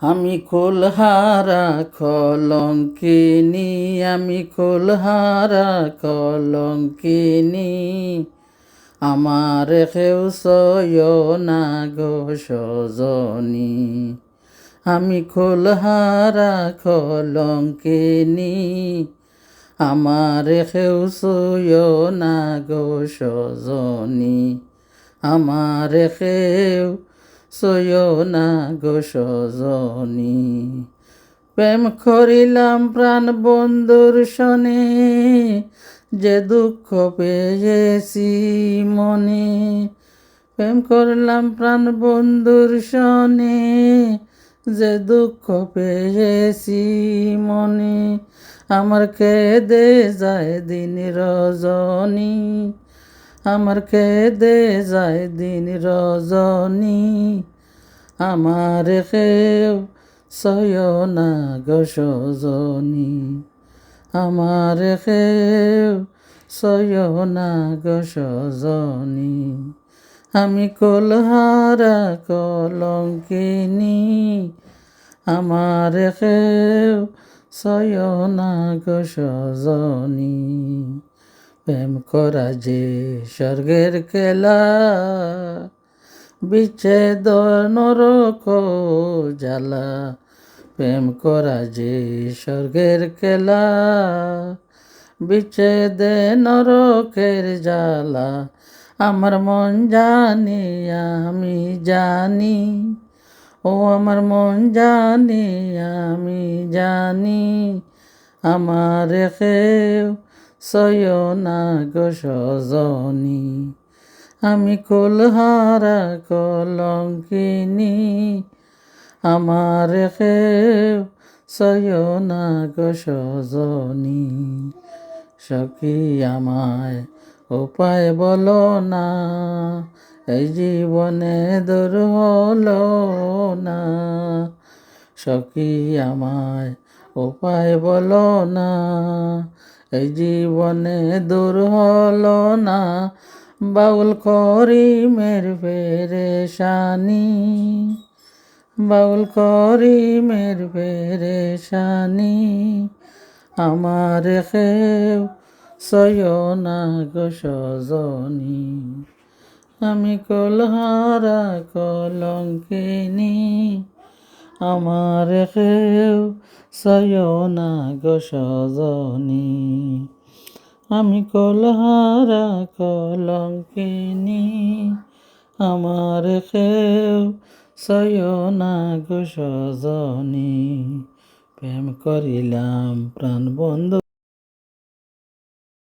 আমি কুলহারা কলঙ্কিনী, আমি কুলহারা কলঙ্কিনী। আমার কেউ সয় না গো সজনী। আমি কুলহারা কলঙ্কিনী, আমার কেউ সয় না গো সজনী। আমার কেউ সয় না গো সজনী। প্রেম করিলাম প্রাণ বন্ধুর শনে যে দুঃখ পেয়েছি মনে। প্রেম করলাম প্রাণ বন্ধুর শনে যে দুঃখ পেয়েছি মনে। আমার কেদে যায় দিন রজনী। আমার কেদে যায় দিন রজনী। আমার কেউ সয়না গো সজনী। আমার কেউ সয়না গো সজনী। আমি কলহারা কলঙ্কিনী। আমার কেউ সয়না গো সজনী। প্রেম করা যে স্বর্গের খেলা, বিচ্ছেদ নরক জ্বালা। প্রেম করা যে স্বর্গের খেলা, বিচ্ছেদে নরকের জ্বালা। আমার মন জানি, আমি জানি, ও আমার মন জানি, আমি জানি। আমার কেউ সয়না গো আমি কুলহারা কলঙ্কিনী, আমার কেউ সয়না গো সজনী। সখী আমায় উপায় বলো না, এই জীবনে দূর হলো না। সখী আমায় উপায় বলো না এই জীবনে দূর হলো না। বাউল করি মের পেরেশানি বাউল করি মের পেরেশানি আমার খেউ সয়না গো সজনী। আমি কলহারা কলঙ্কিনী। আমার খেউ সয়না গো আমি কলহারা কলঙ্কিনী। আমার খেউ সয়না গো প্রেম করিলাম প্রাণ বন্ধু